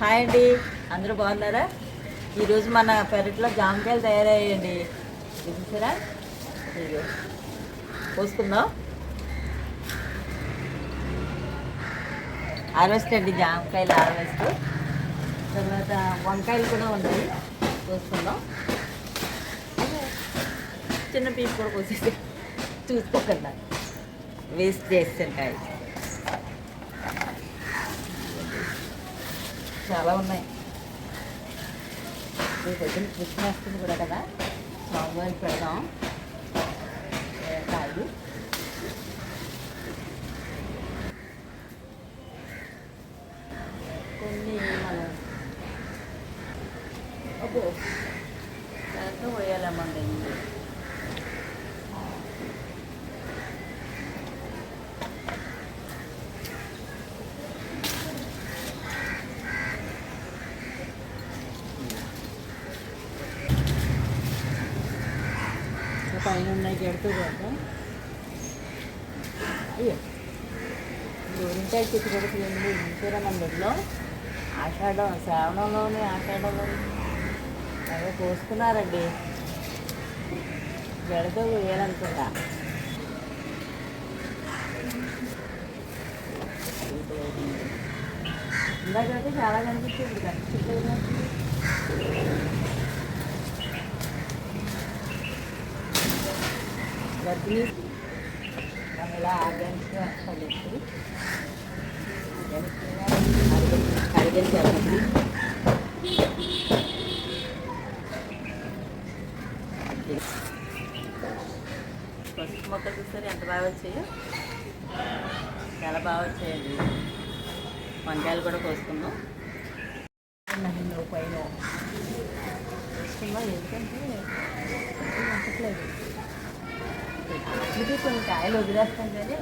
Hi అండి. అందరూ బాగున్నారా? ఈరోజు మన పెరట్లో జామకాయలు తయారయ్యాయండి. చూసారా? పోసుకుందాం. హార్వెస్ట్ అండి జామకాయలు హార్వెస్ట్. తర్వాత వంకాయలు కూడా ఉన్నాయి. పోసుకుందాం. చిన్న పీస్ కూడా పోసేసి చూసుకోకుండా వేస్ట్ చేస్తాను కాయలు. చాలా ఉన్నాయి. రేపు పొద్దున్న కృష్ణ వస్తుంది కూడా కదా? స్వామివారికి పెడదాం. ఏ కాయలు కొన్ని మనం అబ్బో దాంట్లో పోయాలమ్మండి పైన ఉన్నాయి గెడుతూ అయ్యో. గోరింటాయి చెట్టు పెడుతుంది తీయండి ఆషాఢం శ్రావణంలోనే ఆషాఢంలో అదే కోసుకున్నారండి. గెడతో వేయాలనుకుంటా. ఇందాకైతే చాలా కనిపించింది కనిపించలేదు గర్భిణీ పసుపు మొక్కలు చూస్తారు ఎంత బాగా వచ్చాయో? చాలా బాగా వచ్చాయండి. వంకాయలు కూడా కోసుకుందాం. పైన. ఎందుకంటే ఇది కొన్ని కాయలు వదిలేస్తాం కానీ.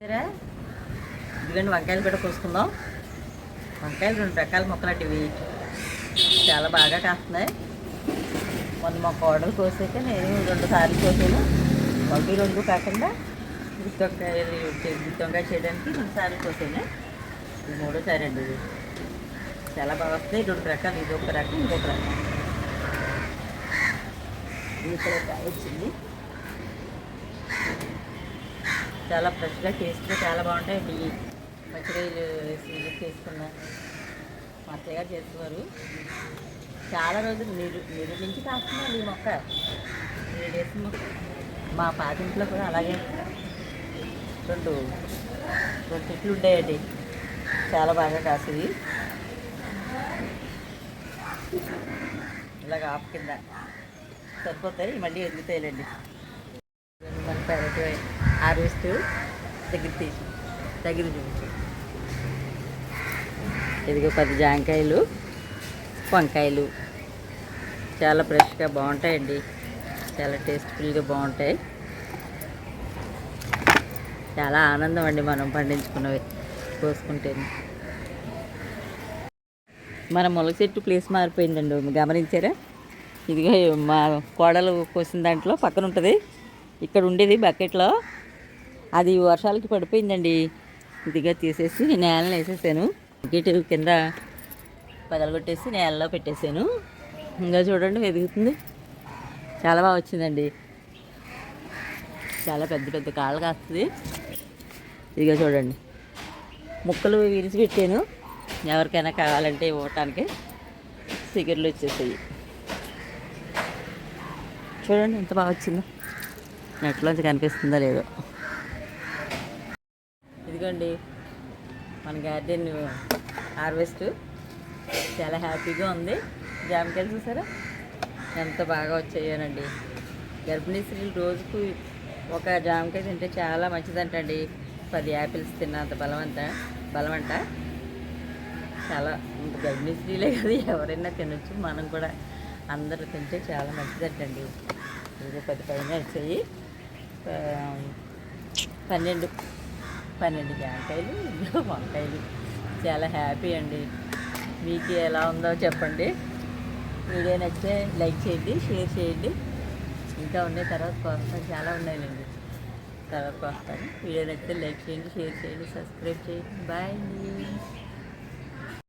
సరే. వంకాయలు కూడా కోసుకుందాం. వంకాయలు రెండు రకాల మొక్కలు అంటే చాలా బాగా కాస్తున్నాయి. మొన్న మా కోడలు కోసాక నేను రెండు సార్లు కోసాను. ఒకటి రెండు కాకుండా గుత్తొంకాయలు గుత్తొంకాయ చేయడానికి రెండు సార్లు కోసాను. ఇది మూడోసారి అండి. ఇది చాలా బాగా వస్తాయి. రెండు రకాలు. ఇది ఒక రకం ఇంకొక రకం. ఇది ఇక్కడ ఒక వచ్చింది. చాలా ఫ్రెష్గా టేస్ట్గా చాలా బాగుంటాయి ఇవి పచ్చిరొయ్యలు వేసి చేసుకున్నా మా అత్తయ్య గారు చేసేవారు. చాలా రోజులు నీరు నీరు నుంచి కాస్తున్నాడు ఈ మొక్క. త్రీ మొక్క. మా పాతింట్లో కూడా అలాగే. రెండు రెండు చెట్లు ఉండేయండి చాలా బాగా కాసేవి. ఇలాగ ఆపు కింద సరిపోతాయి మళ్ళీ ఎదుగుతాయిలండి మన పెరటి హార్వెస్ట్ దగ్గర తీసి దగ్గర చూపించు. ఇదిగో పది జాంకాయలు వంకాయలు. చాలా ఫ్రెష్గా బాగుంటాయండి. చాలా టేస్ట్ఫుల్గా బాగుంటాయి. చాలా ఆనందం అండి మనం పండించుకున్నవి. కోసుకుంటే మన మొలక చెట్టు ప్లేస్ మారిపోయిందండి గమనించారా? ఇదిగో మా కోడలు కోసిన దాంట్లో పక్కన ఉంటుంది. ఇక్కడ ఉండేది బకెట్లో అది వర్షాలకి పడిపోయిందండి. ఇదిగా తీసేసి నేలను వేసేసాను. బకెట్ కింద పగలగొట్టేసి నేలలో పెట్టేశాను ఇంకా చూడండి వెదుగుతుంది. చాలా బాగా వచ్చిందండి. చాలా పెద్ద పెద్ద కాళ్ళు కాస్తుంది. ఇదిగో చూడండి. ముక్కలు విరిచి పెట్టాను. ఎవరికైనా కావాలంటే ఇవ్వటానికి సిగర్లు వచ్చేసాయి. చూడండి ఎంత బాగా వచ్చిందో. నెట్లోంచి కనిపిస్తుందో లేదో. ఇదిగోండి మన గార్డెన్ హార్వెస్ట్ చాలా హ్యాపీగా ఉంది. జామకాయలు చూసారా? ఎంత బాగా వచ్చాయోనండి. గర్భిణీ స్త్రీలు రోజుకు ఒక జామకాయ తింటే చాలా మంచిదంటండి. పది యాపిల్స్ తిన్నంత బలమంట. చాలా ఇంకా గర్భిణీ స్త్రీలే కదా ఎవరైనా తినొచ్చు. మనం కూడా అందరూ తింటే చాలా మంచిదంటండి. ఇది పది పైన వచ్చాయి. పన్నెండు పన్నెండు జామకాయలు ఇంట్లో వంకాయలు. చాలా హ్యాపీ అండి. మీకు ఎలా ఉందో చెప్పండి. వీడియో నచ్చితే లైక్ చేయండి షేర్ చేయండి. ఇంకా ఉన్నాయి తర్వాత కోసం చాలా ఉన్నాయండి తర్వాత వస్తాను వీడియో నచ్చితే లైక్ చేయండి షేర్ చేయండి సబ్స్క్రైబ్ చేయండి. బాయ్ అండి.